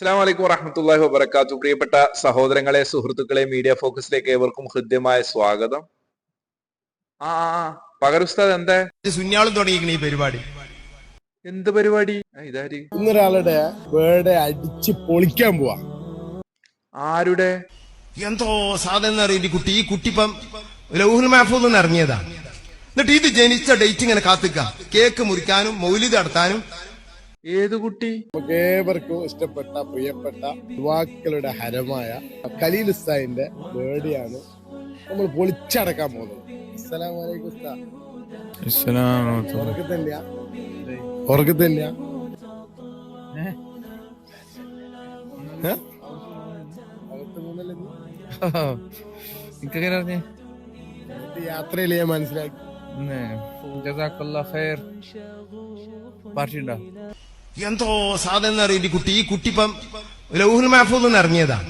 അസ്സാം വലൈക്കും വറഹമത്തല്ലാഹി വബർക്കാത്തു പ്രിയപ്പെട്ട സഹോദരങ്ങളെ സുഹൃത്തുക്കളെ മീഡിയ ഫോക്കസിലേക്ക് ഏവർക്കും ഹൃദ്യമായ സ്വാഗതം. ആ ആ, ആ. പകരുസ്താദ് എന്താ? സുന്യാളും തുടങ്ങിയിരിക്കണ ഈ പരിപാടി. എന്ത് പരിപാടി? ഇതാര്? ഇന്നൊരാളുടെ ബേർഡേ അടിച്ച് പൊളിക്കാൻ പോവാ. ആരുടെ? എന്തോ സാധനം അറിയില്ല ഈ കുട്ടി. ഈ കുട്ടിപ്പം ലൗഹുൽ മാഫൂന്ന് നിന്ന് ഇറങ്ങിയതാ. എന്നിട്ട് ഇത് ജനിച്ച ഡേറ്റ് ഇങ്ങനെ കാത്തിക്ക. കേക്ക് മുറിക്കാനും മൗലിദ് നടത്താനും ഏത് കുട്ടി? ഏവർക്കും ഇഷ്ടപ്പെട്ട പ്രിയപ്പെട്ട യുവാക്കളുടെ ഹരമായ ഖലീൽ ഉസ്താദിന്റെ ബേഡിയാണ് നമ്മൾ പൊളിച്ചടക്കാൻ പോകുന്നത്. അസ്സലാമു അലൈക്കും ഉസ്താദ്. ഉറക്കത്തില്ല? എനിക്കെങ്ങനെ അറിഞ്ഞേ? എന്നിട്ട് യാത്രയിൽ ഞാൻ മനസ്സിലാക്കി. ജസാഖല്ല ഖൈർ. പാർട്ടി ഉണ്ടോ എന്തോ സാധനം അറിയില്ല. കുട്ടി ഈ കുട്ടി ഇപ്പം ലൗഹുൽ മാഫൂസ് നിന്ന് ഇറങ്ങിയതാ.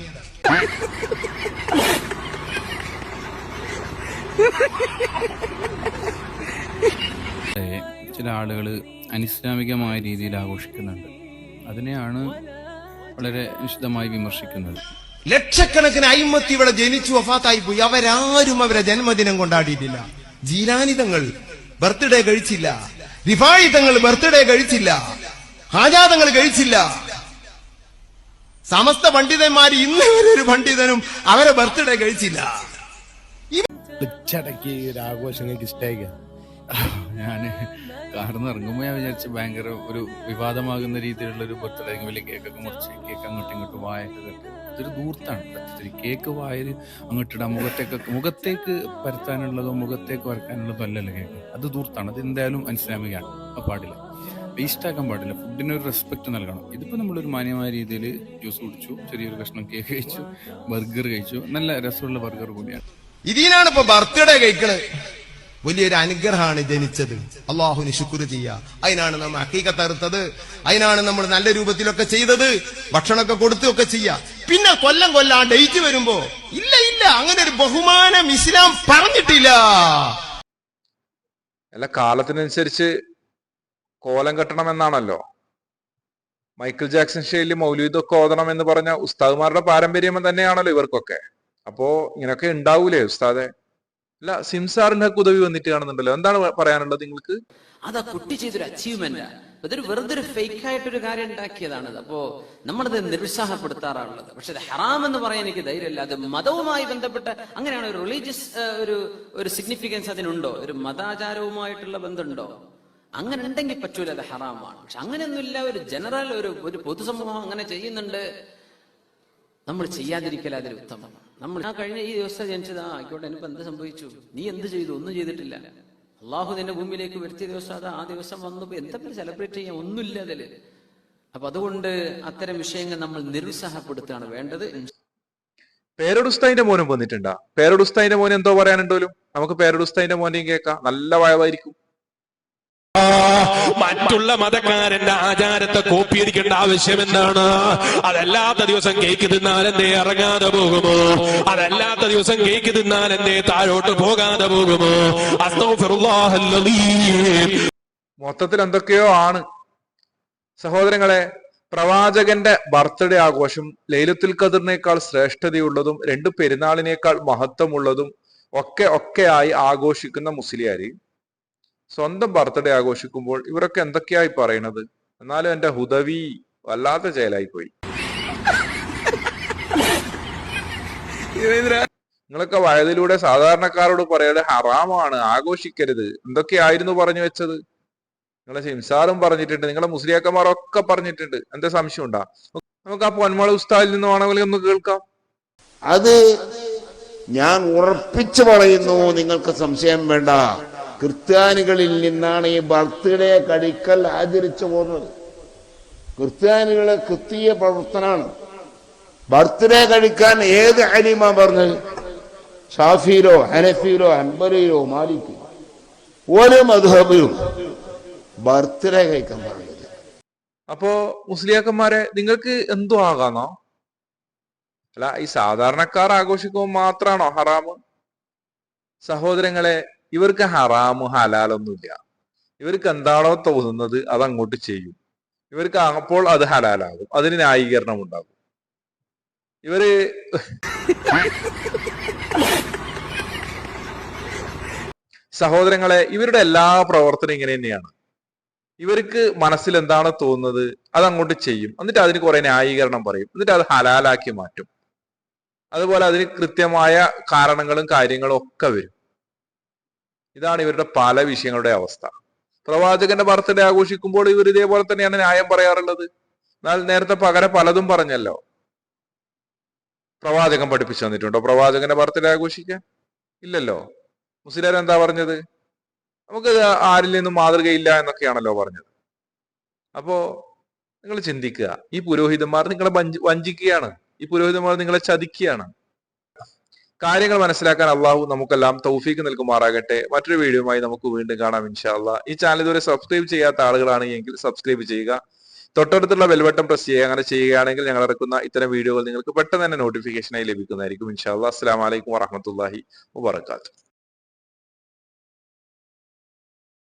ചില ആളുകൾ അനിസ്ലാമികമായ രീതിയിൽ ആഘോഷിക്കുന്നുണ്ട്. അതിനെയാണ് വളരെ നിശിതമായി വിമർശിക്കുന്നത്. ലക്ഷക്കണക്കിന് അയിമത്തി ഇവിടെ ജനിച്ചു വഫാത്തായി പോയി. അവരാരും അവരെ ജന്മദിനം കൊണ്ടാടിയിട്ടില്ല. ജീലാനിതങ്ങൾ ബർത്ത്ഡേ കഴിച്ചില്ല. റിഫായിതങ്ങൾ ബർത്ത്ഡേ കഴിച്ചില്ല. ഹാജാതങ്ങൾ കഴിച്ചില്ല സമസ്ത പണ്ഡിതന്മാർ ഇന്ന് വരെ ഒരു പണ്ഡിതനും അവരെ ബർത്ത്ഡേ കഴിച്ചില്ല പൊളിച്ചടക്കി ഈ ഒരു ആഘോഷം എനിക്ക് ഇഷ്ടമായിക്കാം ഞാൻ കാർന്ന് ഇറങ്ങുമ്പോൾ ഞാൻ വിചാരിച്ച ഭയങ്കര ഒരു വിവാദമാകുന്ന രീതിയിലുള്ള ഒരു ബർത്ത്ഡേ വലിയ കേക്കൊക്കെ മുറിച്ച് കേക്ക് അങ്ങോട്ടും ഇങ്ങോട്ടും വായൊക്കെ കെട്ടി. ഇതൊരു ദൂർത്താണ്. സത്യത്തിൽ കേക്ക് വായിൽ അങ്ങോട്ടിടാം മുഖത്തേക്ക് മുഖത്തേക്ക് പരത്താനുള്ളതോ മുഖത്തേക്ക് വരക്കാനുള്ളതോ അല്ലല്ലോ കേക്ക്. അത് ദൂർത്താണ്. അത് എന്തായാലും അനുസ്ലാമികാണ് പാടില്ല. വേസ്റ്റ് ആക്കാൻ പാടില്ല. ഫുഡിന് ഒരു റെസ്പെക്ട് നൽകണം. ഇതിപ്പോൾ നമ്മളൊരു മാന്യമായ രീതിയിൽ ജ്യൂസ് കുടിച്ചു ചെറിയൊരു കഷ്ണം കേക്ക് കഴിച്ചു ബർഗർ കഴിച്ചു. നല്ല രസമുള്ള ബർഗർ കൂടിയാണ്. ഇതിനാണ് ഇപ്പൊ ബർത്ത്ഡേ കഴിക്കണത് വലിയൊരു അനുഗ്രഹമാണ് ജനിച്ചത്. അള്ളാഹുവിന് ശുക്ർ ചെയ്യുക അതിനാണ് നമ്മൾ അക്കീക്കത്ത് അറുത്തത് അതിനാണ് നമ്മൾ നല്ല രൂപത്തിലൊക്കെ ചെയ്തത്. ഭക്ഷണമൊക്കെ കൊടുത്തൊക്കെ ചെയ്യുക പിന്നെ കൊല്ലം കൊല്ലം ആ ഡേറ്റ് വരുമ്പോ ഇല്ല ഇല്ല അങ്ങനെ ഒരു ബഹുമാനം ഇസ്ലാം പറഞ്ഞിട്ടില്ല. അല്ല കാലത്തിനനുസരിച്ച് കോലം കെട്ടണമെന്നാണല്ലോ. മൈക്കിൾ ജാക്സൺ ശൈലി മൗലീദൊക്കെ ഓതണം എന്ന് പറഞ്ഞ ഉസ്താദുമാരുടെ പാരമ്പര്യം തന്നെയാണല്ലോ ഇവർക്കൊക്കെ. അപ്പോ ഇങ്ങനൊക്കെ ഉണ്ടാവൂലേ ഉസ്താദെ? അല്ല സിംസാറിന്റെ ഉദവി വന്നിട്ട് കാണുന്നുണ്ടല്ലോ. എന്താണ് പറയാനുള്ളത് നിങ്ങൾക്ക്? അതാ കുട്ടി ചെയ്തൊരു അച്ചീവ്മെന്റ് അതൊരു വെറുതെ ഒരു ഫേക്ക് ആയിട്ടൊരു കാര്യം ഉണ്ടാക്കിയതാണ്. അപ്പോ നമ്മളത് നിരുത്സാഹപ്പെടുത്താറുള്ളത് പക്ഷെ അത് ഹറാം എന്ന് പറയാൻ എനിക്ക് ധൈര്യമില്ല. അത് മതവുമായി ബന്ധപ്പെട്ട അങ്ങനെയാണ് ഒരു റിലീജിയസ് ഒരു ഒരു സിഗ്നിഫിക്കൻസ് അതിനുണ്ടോ? ഒരു മതാചാരവുമായിട്ടുള്ള ബന്ധമുണ്ടോ? അങ്ങനെ ഉണ്ടെങ്കിൽ പറ്റൂല അത് ഹറാമാണ്. പക്ഷെ അങ്ങനെയൊന്നുമില്ല ഒരു ജനറൽ ഒരു ഒരു പൊതുസമൂഹം അങ്ങനെ ചെയ്യുന്നുണ്ട്. നമ്മൾ ചെയ്യാതിരിക്കൽ അതിൽ ഉത്തമമാണ് നമ്മൾ ആ കഴിഞ്ഞ ഈ ദിവസം ജനിച്ചത് ആ ആയിക്കോട്ടെ ഇനിയിപ്പോ എന്ത് സംഭവിച്ചു? നീ എന്ത് ചെയ്തു? ഒന്നും ചെയ്തിട്ടില്ല. അള്ളാഹു നിന്റെ ഭൂമിയിലേക്ക് വരുത്തിയ ദിവസം അത് ആ ദിവസം വന്നപ്പോ എന്താ സെലിബ്രേറ്റ് ചെയ്യാൻ ഒന്നുമില്ല അതിൽ അപ്പൊ അതുകൊണ്ട് അത്തരം വിഷയങ്ങൾ നമ്മൾ നിരുത്സാഹപ്പെടുത്തുകയാണ് വേണ്ടത്. പേരടുസ്താദിന്റെ മോനും വന്നിട്ടുണ്ടാ? പേരടുസ്താദിന്റെ മോൻ എന്തോ പറയാനുണ്ടോലും? നമുക്ക് പേരടുസ്താദിന്റെ മോനെയും കേൾക്കാം. നല്ല വയവായിരിക്കും. മറ്റുള്ള മതക്കാരന്റെ ആചാരത്തെ കോപ്പി അടിക്കേണ്ട ആവശ്യം എന്താണ്? അതല്ലാത്ത ദിവസം കേക്ക് തിന്നാൽ എന്തേ ഇറങ്ങാതെ പോകുമോ? അതല്ലാത്ത ദിവസം കേക്ക് തിന്നാൽ എന്തേ താഴോട്ട് പോകാതെ പോകുമോ. മൊത്തത്തിൽ എന്തൊക്കെയോ ആണ്. സഹോദരങ്ങളെ പ്രവാചകന്റെ ബർത്ത്ഡേ ആഘോഷം ലൈലത്തുൽ ഖദറിനേക്കാൾ ശ്രേഷ്ഠതയുള്ളതും രണ്ട് പെരുന്നാളിനേക്കാൾ മഹത്വമുള്ളതും ഒക്കെ ഒക്കെയായി ആഘോഷിക്കുന്ന മുസ്ലിയാര്. സ്വന്തം ബർത്ത്ഡേ ആഘോഷിക്കുമ്പോൾ ഇവരൊക്കെ എന്തൊക്കെയായി പറയണത്? എന്നാലും എന്റെ ഹുദവി വല്ലാത്ത ചേലായി പോയി നിങ്ങളൊക്കെ വയതിലൂടെ സാധാരണക്കാരോട് പറയൽ ഹറാമാണ് ആഘോഷിക്കരുത്. എന്തൊക്കെയായിരുന്നു പറഞ്ഞു വെച്ചത്? നിങ്ങളെ ഹിംസാറും പറഞ്ഞിട്ടുണ്ട് നിങ്ങളെ മുസ്ലിയാക്കന്മാരൊക്കെ പറഞ്ഞിട്ടുണ്ട്. എന്താ സംശയം ഉണ്ടാ? നമുക്ക് ആ പൊന്മള ഉസ്താദിൽ നിന്ന് വേണമെങ്കിൽ ഒന്ന് കേൾക്കാം? അത് ഞാൻ ഉറപ്പിച്ചു പറയുന്നു നിങ്ങൾക്ക് സംശയം വേണ്ട. ക്രിസ്ത്യാനികളിൽ നിന്നാണ് ഈ ബർത്ത്ഡേ കഴിക്കൽ ആചരിച്ചു പോകുന്നത്. ക്രിസ്ത്യാനികളെ ക്രിസ്തീയ പ്രവർത്തനാണ് ബർത്ത്ഡേ കഴിക്കാൻ ഏത് അലിമ പറഞ്ഞത് ഷാഫിയിലോ ഹനഫിയിലോ അൻബലിയിലോ മാലിക്കോ ഒരു മധുഹബിലും ബർത്ത്ഡേ കഴിക്കാൻ പറഞ്ഞത് അപ്പോ മുസ്ലിയാക്കന്മാരെ നിങ്ങൾക്ക് എന്തോ ആകാന്നോ? അല്ല ഈ സാധാരണക്കാർ ആഘോഷിക്കുമ്പോൾ മാത്രമാണോ ഹറാമ്? സഹോദരങ്ങളെ ഇവർക്ക് ഹറാമു ഹലാലൊന്നുമില്ല. ഇവർക്ക് എന്താണോ തോന്നുന്നത് അത് അങ്ങോട്ട് ചെയ്യും. ഇവർക്ക് അപ്പോൾ അത് ഹലാലാകും. അതിന് ന്യായീകരണം ഉണ്ടാകും. ഇവർ സഹോദരങ്ങളെ ഇവരുടെ എല്ലാ പ്രവർത്തനം ഇങ്ങനെ തന്നെയാണ്. ഇവർക്ക് മനസ്സിൽ എന്താണോ തോന്നുന്നത് അത് അങ്ങോട്ട് ചെയ്യും. എന്നിട്ട് അതിന് കുറെ ന്യായീകരണം പറയും. എന്നിട്ട് അത് ഹലാലാക്കി മാറ്റും. അതുപോലെ അതിന് കൃത്യമായ കാരണങ്ങളും കാര്യങ്ങളും ഒക്കെ വരും. ഇതാണ് ഇവരുടെ പല വിഷയങ്ങളുടെ അവസ്ഥ. പ്രവാചകന്റെ ബർത്ത്ഡേ ആഘോഷിക്കുമ്പോൾ ഇവർ ഇതേപോലെ തന്നെയാണ് ന്യായം പറയാറുള്ളത്. എന്നാൽ നേരത്തെ പകരം പലതും പറഞ്ഞല്ലോ. പ്രവാചകൻ പഠിപ്പിച്ചു തന്നിട്ടുണ്ടോ? പ്രവാചകന്റെ ബർത്ത്ഡേ ആഘോഷിക്കാൻ? ഇല്ലല്ലോ. മുസ്ലിം എന്താ പറഞ്ഞത്? നമുക്ക് ആരിൽ നിന്നും മാതൃകയില്ല എന്നൊക്കെയാണല്ലോ പറഞ്ഞത്. അപ്പോ നിങ്ങൾ ചിന്തിക്കുക. ഈ പുരോഹിതന്മാർ നിങ്ങളെ വഞ്ചിക്കുകയാണ്. ഈ പുരോഹിതന്മാർ നിങ്ങളെ ചതിക്കുകയാണ്. കാര്യങ്ങൾ മനസ്സിലാക്കാൻ അള്ളാഹു നമുക്കെല്ലാം തൗഫീക്ക് നൽകുമാറാകട്ടെ. മറ്റൊരു വീഡിയോയുമായി നമുക്ക് വീണ്ടും കാണാം ഇൻഷാ ഈ ചാനൽ ഇതുവരെ സബ്സ്ക്രൈബ് ചെയ്യാത്ത ആളുകളാണെങ്കിൽ സബ്സ്ക്രൈബ് ചെയ്യുക. തൊട്ടടുത്തുള്ള ബെൽബട്ടൺ പ്രസ് ചെയ്യുക. അങ്ങനെ ചെയ്യുകയാണെങ്കിൽ ഞങ്ങൾ ഇറക്കുന്ന ഇത്തരം വീഡിയോകൾ നിങ്ങൾക്ക് പെട്ടെന്ന് തന്നെ നോട്ടിഫിക്കേഷനായി ലഭിക്കുന്നതായിരിക്കും ഇൻഷാ അസ്സാം വലൈക്കും വറഹമത്തല്ലാഹി വാബർക്കാത്തു